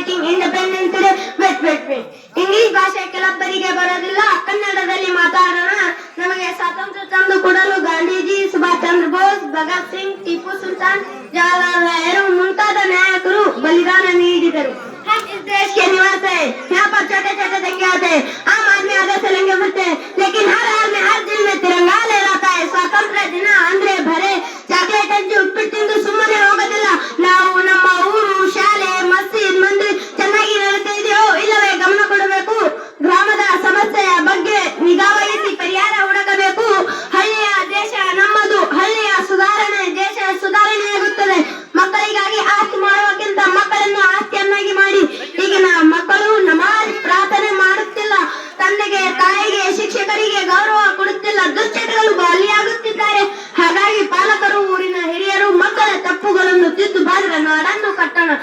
Speaking independent ಇದೆ wait wait English ಭಾಷೆ ಕೆಲವೊಬ್ಬರಿಗೆ ಬರೋದಿಲ್ಲ. ಕನ್ನಡದಲ್ಲಿ ಮಾತಾಡೋಣ. ನಮಗೆ ಸ್ವಾತಂತ್ರ್ಯ ತಂದು ಕೊಡಲು ಗಾಂಧೀಜಿ, ಸುಭಾಷ್ ಚಂದ್ರ ಬೋಸ್, ಭಗತ್ ಸಿಂಗ್, ಟಿಪ್ಪು ಸುಲ್ತಾನ್, ಜವಾಹರಲಾಲ್ ನೆಹರು ಮುಂತಾದ ನಾಯಕರು ಬಲಿದಾನ ನೀಡಿದರು. ನಿವಾಸ. यहाँ पर छोटे छोटे आते るのは何の方なの？